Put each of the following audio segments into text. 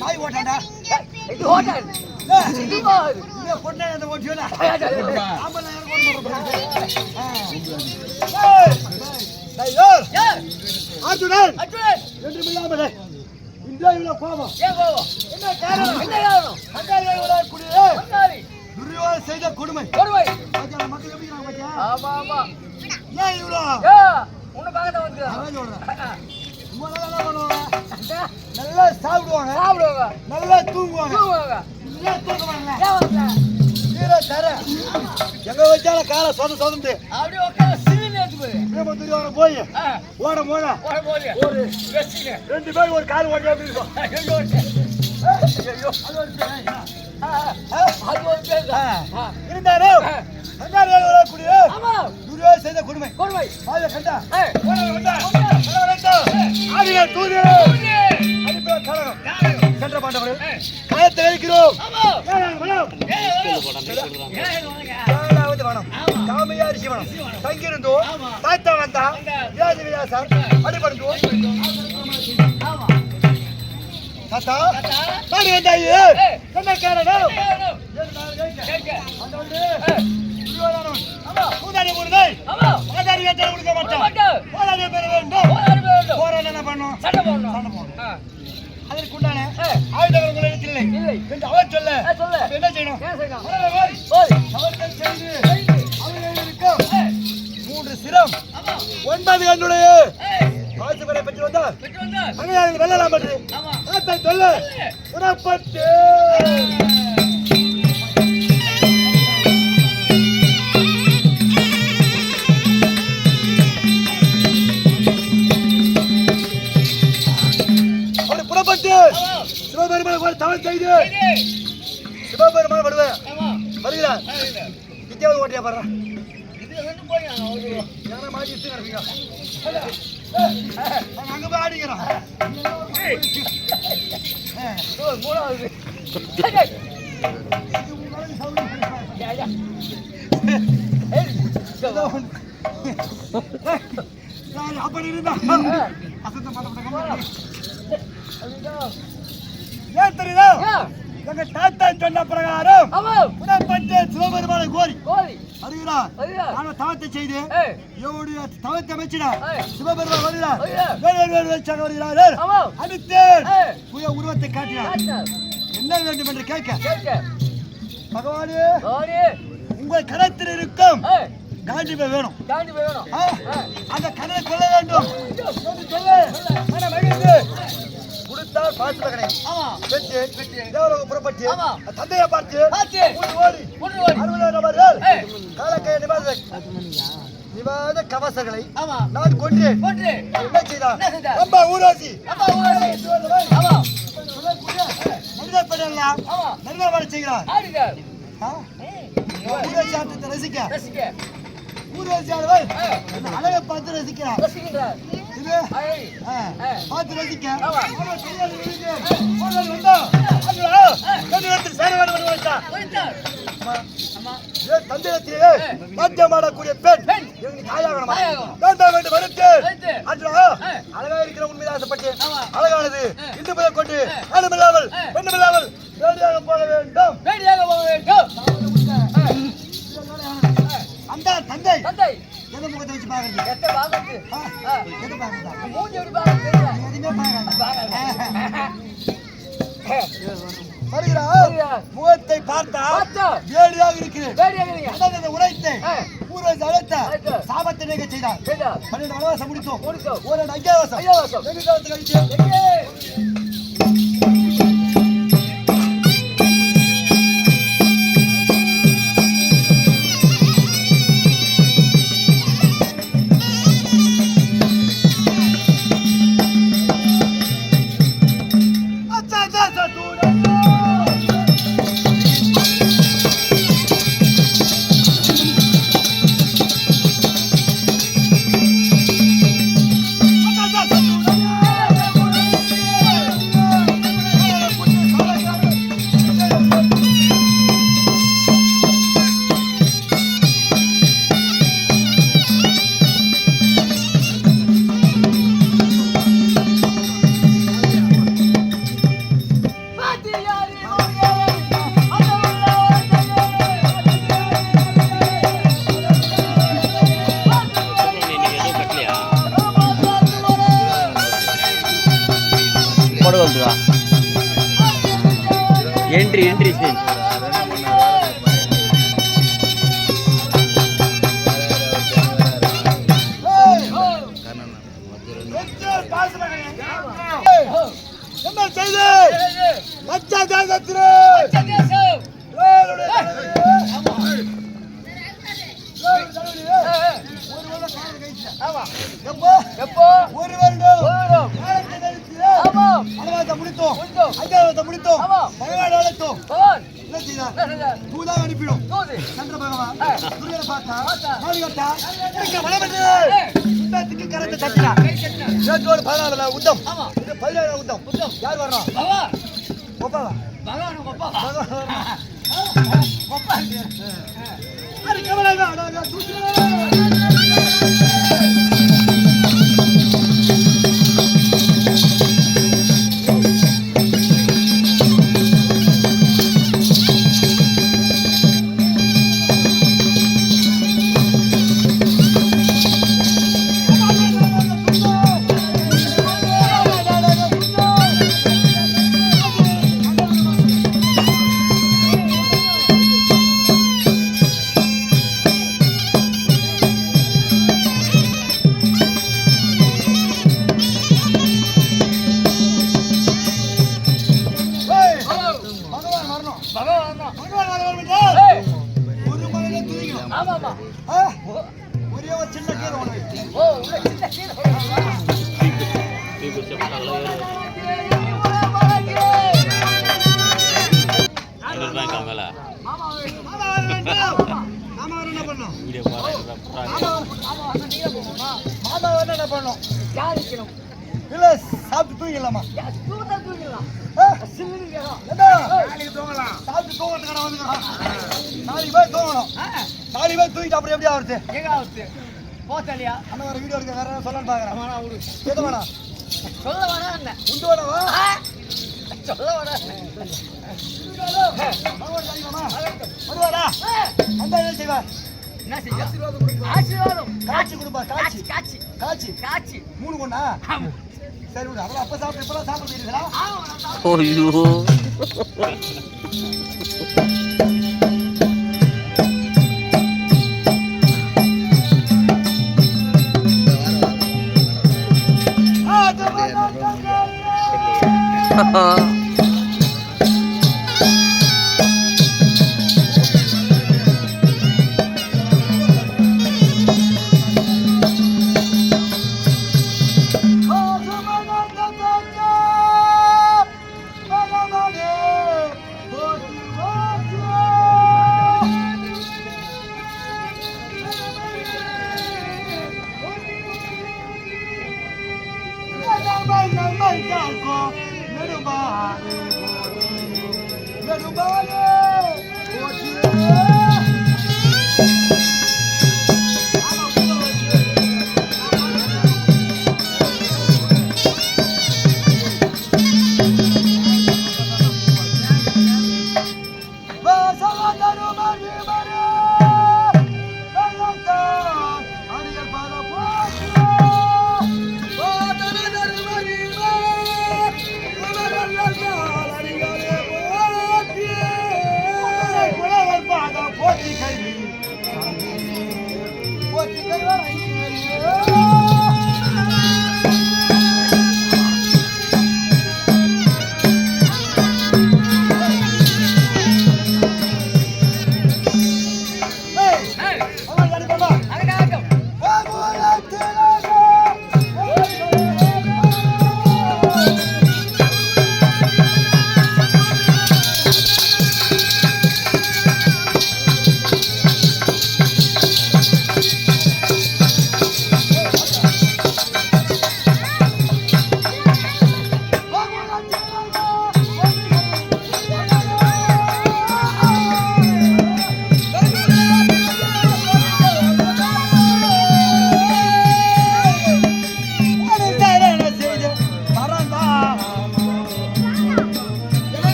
நாய் ஓட்டாண்டா. இது ஹோட்டல் இது பார் இங்க பொண்ணே அந்த ஓட்டியோடா. ஆம்பளை யாரும் ஓட மாட்டாங்க ஏய் டைலர் யார் ஆத்துடன் அச்சுரன் என்று இல்லாமலே இந்த இவ்வளவு கோபம். ஏன் கோவம் என்ன காரணம்? என்ன காரணம்? அங்காளியோட குடியே. பங்காளி துரியோதனை செய்த கொடுமை. கொடுமை. மக்கள் எப்படி பாத்தியா? ஆமா ஆமா. ஏன் இவ்வளோ? உன்னை பார்க்க தான் வந்து சொல்றேன். நல்லா பண்ணுவாங்க. நல்லா சாப்பிடுவாங்க. சாப்பிடுவாங்க. நல்லா தூங்குவாங்க. தூங்குவாங்க. நல்லா தூங்குவாங்க. ஏன் வரல கீரை தர. எங்க வச்சாலும் காலை சொந்த சொதந்து அப்படியே உட்கார சிறுநீர் எடுத்து போய். ஓட போட. ஒரு ரெண்டு பேரும் ஒரு கால் ஓடி அப்படி இருக்கும். துரியோதனை செய்த கொடுமை. கொடுமை. கண்டா கண்டா ஆடிய தூது. சென்ற பாண்டவர்கள் ஏய், கயத்தை வைக்கிறோம் ஆமா. ஏழாவது வனம் ஏய், வரும். ஏய், வாங்க. ஏழாவது வனம் ஆமா. காமையாரிசி வனம் தங்கியிருந்தோம் ஆமா. தாத்தா வந்தா வந்தா. வியாதி வியாசார் அடிபடுந்தோம் தாத்தா நாடு வந்தாயி என்ன காரணம் ஏய், வரும். பூதாரி முருகை கொடுக்க விட போராடி பெற வேண்டும். போராடி என்ன பண்ணும் சண்டை போடணும். சண்டை போடணும். அதற்குண்டான ஆயுதங்கள் உங்களிடத்தில் இல்லை இல்லை. என்று அவர் சொல்ல சொல்லு. என்ன செய்யணும். அவர்கள் செய்து செய்து. அவர்கள் இருக்கும் ஏய், மூன்று சிரம். ஒன்பது என்னுடைய ஏய், காசு கடை பெற்று வந்தார் விட்டு வந்தா. அங்கே வெள்ளலாம் சொல்லு சொல்லு. புறப்பட்டு சிவபெருமான் ஒரு தவறு செய்து. சிவபெருமான் வருவேன். வருகிறார். வித்தியாவது ஓட்டியா பாடுறா? இதுல ரெண்டு போய் நான் ஒரு யாரை மாட்டி இட்டு கிடப்பீங்க? அவன் அங்க போய் ஆடிக்கிறான். மூணாவது. அப்படி இருந்தா. அசத்த மாட்டேன் ஏன் தெரியுதா? எங்க தாத்தா சொன்ன பிரகாரம். புறப்பட்டு சிவபெருமான கோரி வருகிறா. நான் தவத்தை செய்து இவருடைய தவத்தை அமைச்சினார் ஏய். சிவபெருமான் வருகிறார். வேறு வருகிறார். அடுத்து. புய உருவத்தை காட்டினார். என்ன வேண்டும் என்று கேட்க. பகவானே. உங்கள் கரத்தில் இருக்கும் காண்டிபை வேணும். அந்த கண்ணை கொள்ள வேண்டும் கொடுத்தால் பாசுல கிடையாது ஆமா. பெற்று பெற்று. தேவலோகம் புறப்பட்டு ஆமா. தந்தையை பார்த்து பார்த்து. ஓடி ஓடி நிவாத கவசங்களை ஆமா. நான் கொண்டு கொன்று. என்ன செய்தார்? ரொம்ப ஊராசி அப்பா ஊராசி. ஆமா. மனித பெண்ணெல்லாம் செய்கிறார் ஆட்டத்தை ரசிக்க ரசிக்க. அழகை பார்த்து ரசிக்கிறார். ஏய். பார்த்து ரசிக்க. வேண்டும் ஆடக்கூடிய பெண். தாயாகணுமா? வேண்டாம். அதுவா, ஏய். அழகா இருக்கிற உண்மையை ஆசைப்பட்டு. அழகானது. இன்று முதல் கொண்டு ஏய். பெண்ணுமில்லாமல் வேடியாக போக வேண்டும். வேடியாக போக வேண்டும். அந்த தந்தை. தந்தை. எதை முகத்தை வச்சு பாக்குறது எத்த ஆ. எதை பாக்குறதா மூஞ்சி எப்படி தெரியல. எதுவுமே பாக்காது. வருகிறார். முகத்தை பார்த்தா. வேடியாக இருக்கிறேன் உரைத்தை. ஊரை அழைத்த. சாபத்தை நீங்க செய்தார். பன்னெண்டு வனவாசம் முடித்தோம். ஒரு ஐயாவாசம். காலத்து கழிச்சு என்ட்ரி என்ட்ரி சீன் என்ன செய்து மச்சா தேசத்திலே எப்போ முடித்தோம். அஞ்சாவத்தை முடித்தோம் ஆமா. பகவான் அழைத்தோம் என்ன செய்தார்? தூதாக அனுப்பிடும் தூது. சந்திர பகவான். துரியனை பார்த்தா. மாடி கட்டா மழை. இன்பத்துக்கு கரத்தை தட்டினா. நேற்றோடு பதினாலுல உத்தம் பதினேழு உத்தம். யார் வர்றோம் ஒப்பாவா பகவான் அது கவலை யாருக்கணும் இல்ல, சாப்பிட்டு தூங்கிடலாமா? தூதான் தூங்கிடலாம்? சில்லுன்னு? சாப்பிட்டு தூங்கறதுக்கான வந்துக்கிறோம். நாளைக்கு போய் தூங்கணும். நாளைக்கு போய் தூங்கிட்டு அப்புறம் எப்படி ஆகுறது? எங்க ஆகுது போத்தலையா அண்ணா வர வீடியோ எடுக்க வேற என்ன சொல்லலாம்னு பார்க்கறேன். எது வேணாம்? சொல்ல வேணாம் என்ன உண்டு வேணாவா? ஆ? சொல்ல தெரியுமாமா? வருவாரா? அந்த என்ன செய்வார்? என்ன செஞ்சா ஆசீர்வாதம் காட்சி கொடுப்பார், காட்சி. காட்சி காட்சி காட்சி. மூணு கொண்டா? சரி விடு. அதெல்லாம் அப்ப சாப்பிட்டு இப்பெல்லாம் சாப்பிட போயிருக்கிறா? ஐயோ அது வேணாம்.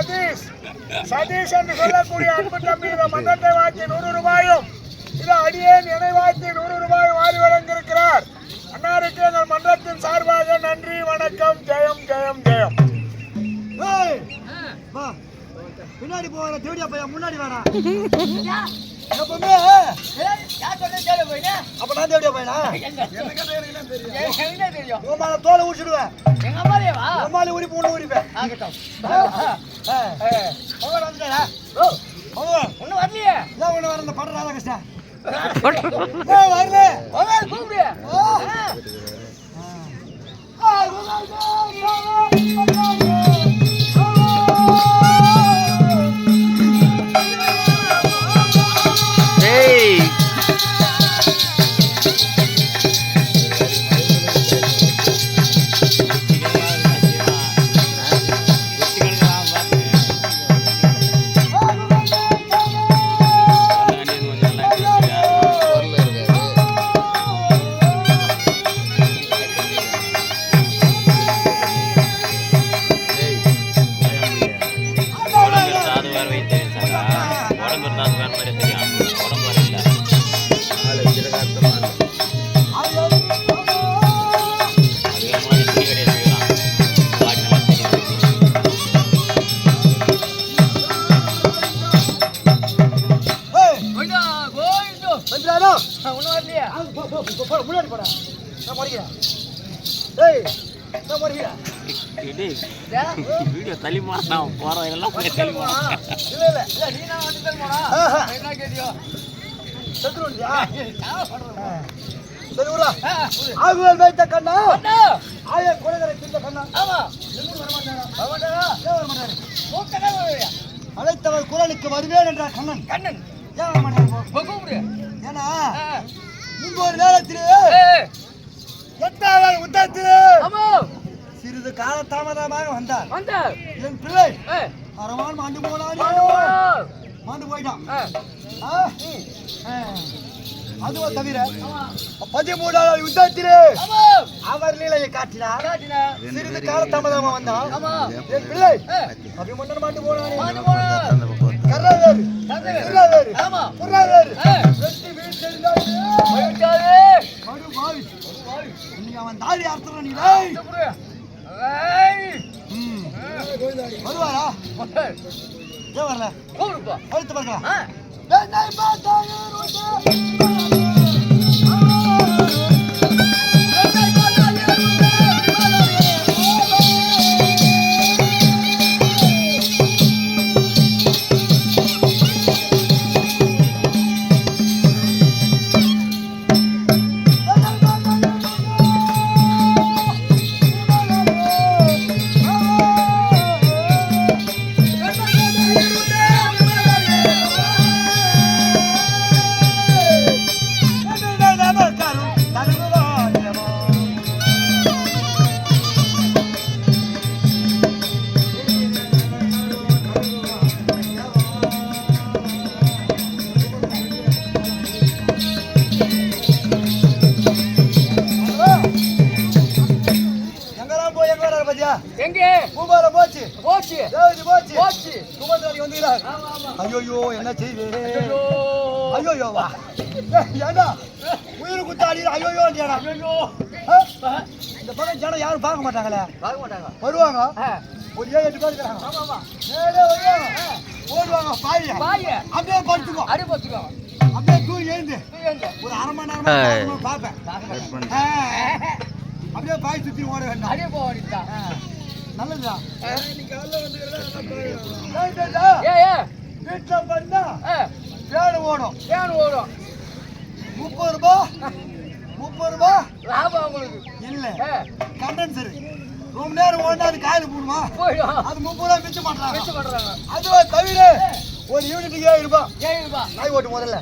சதீஷ் சதீஷ் என்று சொல்லக்கூடிய அன்பு தம்பி இந்த மன்றத்தை வாக்கி நூறு ரூபாயும் இது அடியேன் நினைவாக்கி நூறு ரூபாய் வாரி வழங்கியிருக்கிறார். அன்னாருக்கு எங்கள் மன்றத்தின் சார்பாக நன்றி வணக்கம் ஜெயம் ஜெயம் ஜெயம். பின்னாடி போகிற தேடியா பையன் முன்னாடி வேணா எப்பவுமே அப்ப நான் தேடியா பையனா? உன் மேல தோலை உடிச்சிடுவேன் உன் மேல உரிப்பு உள்ள உரிப்பேன். அவங்க வந்துட்டாரா? அவங்க இதான் ஒண்ணு வர இந்த படம் ராதாகிருஷ்ணன் ஏய், வரல. ஆ. that might. வீடியோ தள்ளிமா நான் போறதெல்லாம் போய் தள்ளிமா இல்ல, இல்ல. ஆஹா. செத்துரு வண்டியா? ஆ. சரி, விட்றா. ஆகுவேல் வைத்த கண்ணா ஆய கொலைகளை தின்ற கண்ணா எங்கூர் வரமாட்டாரா? ஏன் வரமாட்டாரு? அழைத்தவர் குரலுக்கு வருவேன் என்ற கண்ணன் கண்ணன் ஏன் வரமாட்டாரு? கூப்பிடு ஏன்னா முன்பு ஒரு நேரத்திலே எட்டாவது உத்தரத்திலே ஆமா சிறிது கால தாமதமாக வந்தார். வந்த என் பிள்ளை. அரவான் மாண்டு போனானே. மாண்டு போயிட்டான். அதுவும் தவிர பதிமூணாவது யுத்தத்திலே அவர் லீலையை காட்டினார். காட்டினா. சிறிது கால தாமதமாக வந்தான். ஆமா. என் பிள்ளை அபிமன்னன் மாண்டு போனானே. இன்னைக்கு அவன் தாலி அறுத்துறான் நீ வருவாரா. ஏன் வரல? கூப்பிடுப்பா. அழுத்து பார்க்கலாம் பூபாரம் போச்சு. போச்சு. தேவதி போச்சு. போச்சு. குமரத்தாடி வந்துகிறார் ஆமா ஆமா. ஐயோ என்ன செய்வேன் ஐயோ ஐயோ வா. ஏண்டா? உயிர் குத்தாடி ஐயோ ஏண்டா ஐயோ இந்த பக்கம் ஜனம் யாரும் பார்க்க மாட்டாங்களே? பார்க்க மாட்டாங்க. வருவாங்க? ஒரு ஏழு எட்டு பேர் இருக்கிறாங்க ஆமா ஆமா. நேரே வருவாங்க. ஓடுவாங்க பாய். பாய. அப்படியே படுத்துக்கோ அடி பார்த்துக்கோ அப்படியே தூங்கி எழுந்து. ஒரு அரை மணி நேரமா பார்ப்பேன். அப்படியே பாய் சுத்தி ஓட வேண்டாம் அடி போக வேண்டியதுதான் ஆ. நல்லதுதான் ஆ. ரைட்டுடா. ஏ ஏ பண்ணா வேலை ஓடும். ஏன் ஓடும். முப்பது ரூபாய் முப்பது ரூபாய் லாபம் உங்களுக்கு. இல்ல. கண்டென்சர். ரொம்ப நேரம் ஓடினா அது காயில் போடுமா? அது முப்பது ரூபாய் மிச்சம் பண்றாங்க. வச்சு பண்றாங்க. அதுவா தவிர ஒரு யூனிட்டுக்கு ஏழு ரூபாய் ஏன் ரூபா. நாய் ஓட்டு முதல்ல.